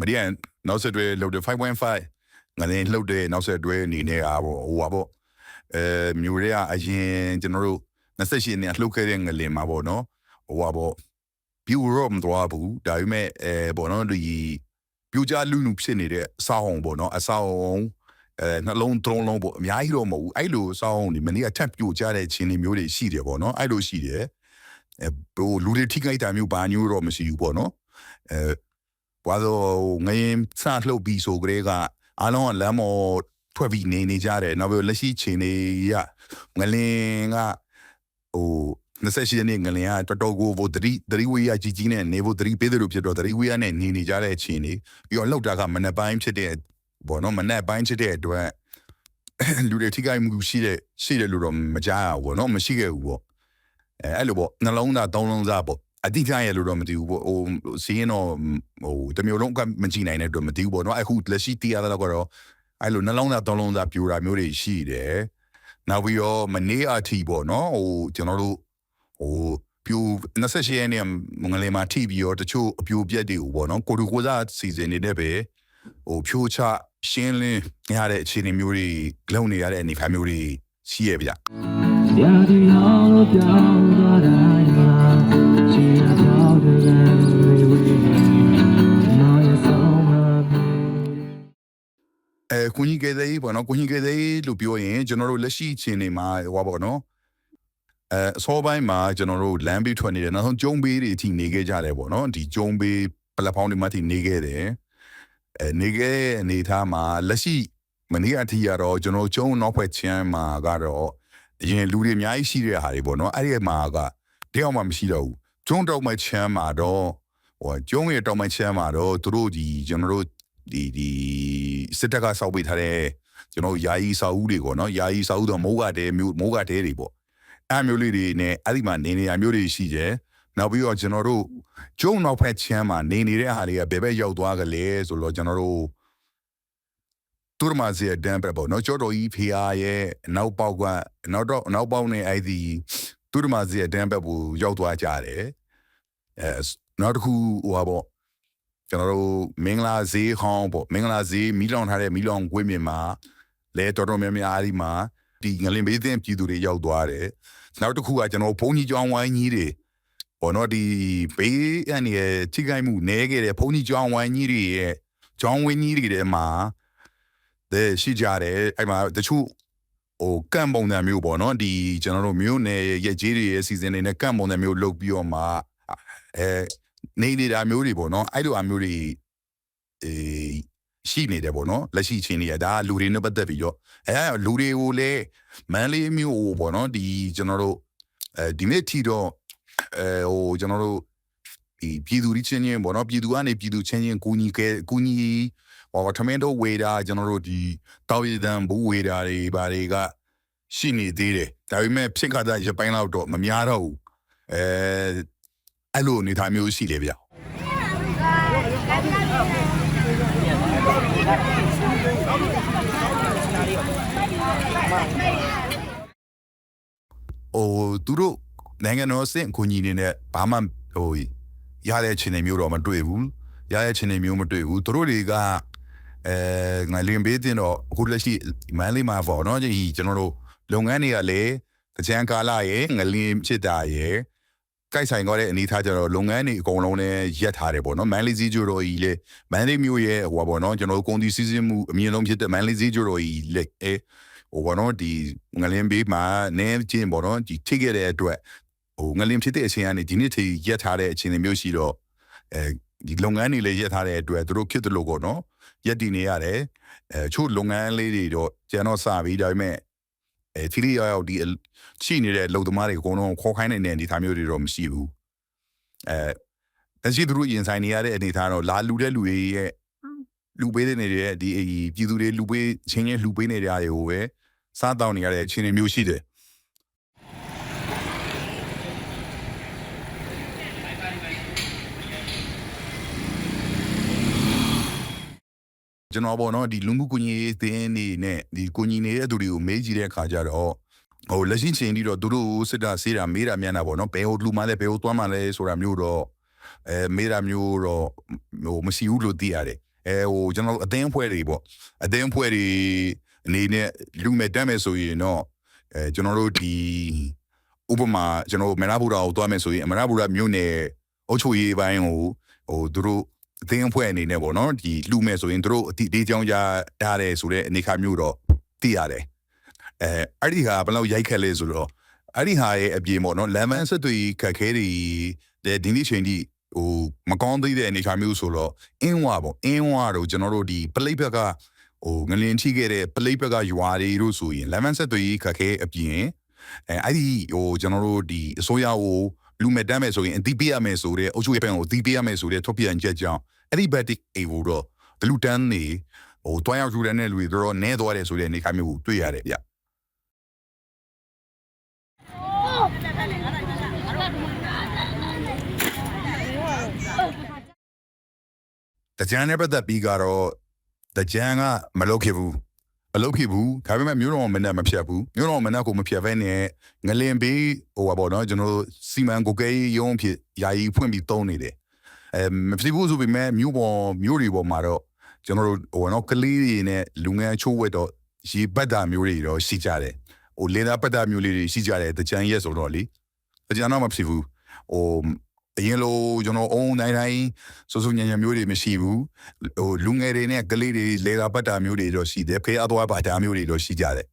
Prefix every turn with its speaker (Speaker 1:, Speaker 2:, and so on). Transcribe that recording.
Speaker 1: မဒီကနောက်ဆက်တွဲလုပ်တဲ့5.5ငလင်းလှုပ်တဲ့နောက်ဆက်တွဲအနေနဲ့အားပေါ့ဟိုပါပေါ့အဲမျိုးတွေကအရင်ကျွန်တော်တို့28နှစ်လှုပ်ခဲ့တဲ့ငလင်းမှာပေါ့နော်ဟိုပါပေါ့ပြူရောမတော်ဘူးဒါပေမဲ့အဲပေါ့နော်ဒီပြူကြလူလူဖြစ်နေတဲ့အဆောင်းပေါ့နော်အဆောင်းအဲနှလုံးသုံးလုံးပေါ့အများကြီးတော့မဟုတ်ဘူးအဲ့လိုစောင်းဒီမနေ့ကထပ်ပြိုကျတဲ့ခြင်းတွေမျိုးတွေရှိတယ်ပေါ့နော်အဲ့လိုရှိတယ်အဲဘိုလူတွေထိခိုက်တာမျိုးဘာမျိုးတော့မရှိဘူးပေါ့နော်အဲ ဘာလို့ငရင်စလှုပ်ပြီးဆိုကြတဲ့ကအားလုံးကလမ်းမော်ထွက်ပြီးနေနေကြတယ်နောက်ပြီးလက်ရှိချိန်တွေရငလင်ကဟို28ရက်နေ့ငလင်ကတော်တော်ကိုဘိုတတိတတိဝေးရကြီးကြီးနဲ့နေဖို့တတိပေးတယ်လို့ဖြစ်တော့တတိဝေးရနဲ့နေနေကြတဲ့ချိန်တွေပြီးတော့လောက်တာကမနက်ပိုင်းဖြစ်တဲ့ဘောနော်မနက်ပိုင်းဖြစ်တဲ့အတွက်လူတွေထိခိုက်မှုရှိတဲ့ရှိတယ်လို့တော့မကြားရဘူးပေါ့နော်မရှိခဲ့ဘူးပေါ့အဲအဲ့လိုပေါ့နှလုံးသားသုံးလုံးသားပေါ့ အတိအကျရလို့တော့မသိဘူးပေါ့ဟိုစီးရင်တော့ဟိုတမျိုးလုံးကမကြည့်နိုင်တဲ့အတွက်မသိဘူးပေါ့နော်အခုလက်ရှိတရားတော့ကတော့အဲ့လိုနှလုံးသားသုံးလုံးသားပြူတာမျိုးတွေရှိတယ်နောက်ပြီးတော့မနေ့အထိပေါ့နော်ဟိုကျွန်တော်တို့ဟိုပြူ28ရက်နေ့မင်္ဂလာမှာထိပြီးတော့တချို့အပြူပြက်တွေကိုပေါ့နော်ကိုတူကိုစားစီစဉ်နေတဲ့ပဲဟိုဖြိုးချရှင်းလင်းရတဲ့အခြေအနေမျိုးတွေလုံနေရတဲ့အနေအထားမျိုးတွေရှိရဗျ
Speaker 2: ရာဒီအောင်ပြောင်းသွားတို
Speaker 1: ကုညီကဲသေးပေါ့နော်ကုညီကဲသေးလို့ပြောရင်ကျွန်တော်တို့လက်ရှိအချိန်နေမှာဟောပေါ့နော်အဲအစောပိုင်းမှာကျွန်တော်တို့လမ်းဘေးထွက်နေတယ်နောက်ဆုံးကျုံဘေးတွေအထိနေခဲ့ကြတယ်ပေါ့နော်ဒီကျုံဘေးပလက်ဖောင်းတွေမှာအထိနေခဲ့တယ်အဲနေခဲ့တဲ့အနေထားမှာလက်ရှိမနေ့အထိရတော့ကျွန်တော်ကျုံနောက်ဖွဲ့ချမ်းမှာကတော့အရင်လူတွေအများကြီးရှိတဲ့ဟာတွေပေါ့နော်အဲ့ဒီမှာကတယောက်မှမရှိတော့ဘူးကျုံတော့မှချမ်းမှာတော့ဟိုကျုံရဲ့တော့မှချမ်းမှာတော့သူတို့ဒီကျွန်တော်တို့ ဒီဒီစစ်တပ်ကစောက်ပေးထားတဲ့ကျွန်တော်ယာယီစာအုပ်တွေပေါ့နော်ယာယီစာအုပ်တော့မိုးကတဲမျိုးမိုးကတဲတွေပေါ့အဲ့မျိုးလေးတွေနဲ့အဲ့ဒီမှာနေနေရမျိုးတွေရှိတယ်နောက်ပြီးတော့ကျွန်တော်တို့ကျုံနောက်ဖက်ချမ်းမှာနေနေတဲ့ဟာတွေကဘယ်ဘက်ရောက်သွားကြလဲဆိုတော့ကျွန်တော်တို့တူရမစီအဒံပဲပေါ့နော်ကျော်တော်ကြီးဖေအားရဲ့နောက်ပေါက်ကနောက်တော့နောက်ပေါက်နဲ့အဲ့ဒီတူရမစီအဒံပဲပူရောက်သွားကြတယ်အဲနောက်တစ်ခုဟိုပါပေါ့ ကျွန်တော်တို့မင်္ဂလာဈေးဟောင်းပေါ့မင်္ဂလာဈေးမီးလောင်ထားတဲ့မီးလောင်ကွင်းမြင်မှာလဲတော်တော်များများအားဒီမှာဒီငလင်ဘေးသင်းပြည်သူတွေရောက်သွားတယ်နောက်တစ်ခုကကျွန်တော်ဘုန်းကြီးကျောင်းဝိုင်းကြီးတွေဘောနော်ဒီဘေးအနေနဲ့ထိခိုက်မှုနည်းခဲ့တဲ့ဘုန်းကြီးကျောင်းဝိုင်းကြီးတွေရဲ့ကျောင်းဝင်းကြီးတွေထဲမှာတဲ့ရှိကြတယ်အဲ့မှာတချို့ဟိုကန့်ပုံစံမျိုးပေါ့နော်ဒီကျွန်တော်တို့မျိုးနယ်ရဲ့ကြီးတွေရဲ့စီစဉ်တွေနဲ့ကန့်ပုံစံမျိုးလုပ်ပြီးတော့မှအဲ နေနေတာမျိုးတွေပေါ့နော်အဲ့လိုအမျိုးတွေအေးရှိနေတယ်ပေါ့နော်လက်ရှိချင်းတွေကဒါလူတွေနဲ့ပတ်သက်ပြီးတော့အဲလူတွေကိုလည်းမန်လေးမျိုးဟိုပေါ့နော်ဒီကျွန်တော်တို့အဲဒီနေ့ထီတော့အဲဟိုကျွန်တော်တို့ဒီပြည်သူတွေချင်းချင်းပေါ့နော်ပြည်သူကနေပြည်သူချင်းချင်းကူညီကဲကူညီဟောထမင်းတို့ဝေတာကျွန်တော်တို့ဒီတောက်ရည်တန်ဘူးဝေတာတွေဘာတွေကရှိနေသေးတယ်ဒါပေမဲ့ဖြစ်ခါတဲ့ရပိုင်းလောက်တော့မများတော့ဘူးအဲ အဲ့လိုအနေထားမျိုးရှိတယ်ဗျဟိုသူတို့နိုင်ငံတော်အဆင့်အကူအညီနေနဲ့ဘာမှဟိုရတဲ့အခြေအနေမျိုးတော့မတွေ့ဘူးရတဲ့အခြေအနေမျိုးမတွေ့ဘူးသူတို့တွေကအဲငါလင်ဘေးတင်တော့အခုလက်ရှိမန်လေးမှာပေါ့နော်ဒီကျွန်တော်တို့လုပ်ငန်းတွေကလည်းကြံကာလရဲ့ငလင်ဖြစ်တာရဲ့ ကိုက်ဆိုင်သွားတဲ့အနေထားကြတော့လုပ်ငန်းတွေအကုန်လုံးလည်းရက်ထားတယ်ပေါ့နော်မန်လေးစည်းကျိုးတော်ကြီးလေမန်လေးမျိုးရဲ့ဟိုပါပေါ့နော်ကျွန်တော်တို့ကုန်ဒီစီစဉ်မှုအမြင့်ဆုံးဖြစ်တဲ့မန်လေးစည်းကျိုးတော်ကြီးလေအဲဟိုဘောနော်ဒီငလင်းဘေးမှာနင်းချင်းဘောနော်ဒီထိခဲ့တဲ့အတွက်ဟိုငလင်းဖြစ်တဲ့အချိန်ကနေဒီနေ့ထိရက်ထားတဲ့အချိန်တွေမျိုးရှိတော့အဲဒီလုပ်ငန်းတွေလည်းရက်ထားတဲ့အတွက်သူတို့ဖြစ်တယ်လို့ပေါ့နော်ရက်တည်နေရတယ်အဲချို့လုပ်ငန်းလေးတွေတော့ကျန်တော့စပြီးဒါပေမဲ့ အဲဖီလီရောက်ဒီရှိနေတဲ့လုံသမားတွေအကုန်လုံးခေါ်ခိုင်းနေတဲ့အနေအထားမျိုးတွေတော့မရှိဘူးအဲတရှိသူတို့ရင်ဆိုင်နေရတဲ့အနေအထားတော့လာလူတဲ့လူတွေရဲ့လူပေးတဲ့နေတဲ့ဒီပြည်သူတွေလူပေးချင်းချင်းလူပေးနေကြတွေကိုပဲစားတောင်းနေရတဲ့အခြေအနေမျိုးရှိတယ် ကျွန်တော်ပေါ့နော်ဒီလူမှုကူညီရေးအသင်းနေနဲ့ဒီကူညီနေတဲ့သူတွေကိုမေးကြည့်တဲ့အခါကျတော့ဟိုလက်ရှိချိန်ထိတော့သူတို့စစ်တာဆေးတာမေးတာမြန်တာပေါ့နော်ဘယ်ဟိုလူမှလည်းဘယ်ဟိုသွားမှလည်းဆိုတာမျိုးတော့အဲမေးတာမျိုးတော့ဟိုမရှိဘူးလို့သိရတယ်အဲဟိုကျွန်တော်တို့အသင်းအဖွဲ့တွေပေါ့အသင်းအဖွဲ့တွေအနေနဲ့လူမဲ့တက်မယ်ဆိုရင်တော့အဲကျွန်တော်တို့ဒီဥပမာကျွန်တော်တို့မရဘူရာကိုတွားမယ်ဆိုရင်မရဘူရာမြို့နယ်အုပ်ချုပ်ရေးပိုင်းကိုဟိုသူတို့ အသင်းအဖွဲ့အနေနဲ့ပေါ့နော်ဒီလူမဲ့ဆိုရင်သူတို့အတိအကြောင်းကြားရတယ်ဆိုတဲ့အနေခါမျိုးတော့သိရတယ်အဲအဲ့ဒီဟာဘယ်လောက်ရိုက်ခက်လဲဆိုတော့အဲ့ဒီဟာရဲ့အပြင်ပေါ့နော်လမ်းမဆက်တွေခက်ခဲတွေတဲ့ဒီနေ့ချိန်ထိဟိုမကောင်းသေးတဲ့အနေခါမျိုးဆိုတော့အင်းဝါပေါ့အင်းဝါတို့ကျွန်တော်တို့ဒီပလိတ်ဘက်ကဟိုငလင်ထိခဲ့တဲ့ပလိတ်ဘက်ကရွာတွေတို့ဆိုရင်လမ်းမဆက်တွေခက်ခဲအပြင်အဲအဲ့ဒီဟိုကျွန်တော်တို့ဒီအစိုးရကို လူမဲ့တမ်းမယ်ဆိုရင်အတိပေးရမယ်ဆိုတဲ့အုပ်ချုပ်ရေးပိုင်းကိုအတိပေးရမယ်ဆိုတဲ့ထုတ်ပြန်ချက်ကြောင့်အဲ့ဒီဘက်တိအေကိုတော့ဒလူတန်းနေဟိုတွားရောက်ယူတဲ့လူတွေတော့နဲသွားတယ်ဆိုတဲ့အနေခါမျိုးကိုတွေ့ရတယ်ဗျတကြံနဲ့ပတ်သက်ပြီးကတော့တကြံကမလုပ်ခဲ့ဘူး မလုပ်ခဲ့ဘူးဒါပေမဲ့မျိုးတော်မနဲ့မဖြတ်ဘူးမျိုးတော်မနဲ့ကိုမဖြတ်ဘဲနဲ့ငလင်ဘေးဟိုပါပေါ့နော်ကျွန်တော်တို့စီမံကိုကဲရုံးဖြစ်ယာယီဖွင့်ပြီးတုံးနေတယ်အဲမဖြစ်ဘူးဆိုပေမဲ့မျိုးပေါ်မျိုးတွေပေါ်မှာတော့ကျွန်တော်တို့ဟိုနော်ကလေးတွေနဲ့လူငယ်ချိုးဝက်တော့ရေပတ်တာမျိုးတွေတော့ရှိကြတယ်ဟိုလေသာပတ်တာမျိုးလေးတွေရှိကြတယ်တကြံရက်ဆိုတော့လေတကြံတော့မဖြစ်ဘူးဟို အရင်လိုကျွန်တော်အုံနိုင်တိုင်းစူးစူးညံ့ညံ့မျိုးတွေမရှိဘူးဟိုလူငယ်တွေနဲ့ကလေးတွေလေသာပတ်တာမျိုးတွေတော့ရှိတယ်ဖေးအသွားပါတာမျိုးတွေတော့ရှိကြတယ်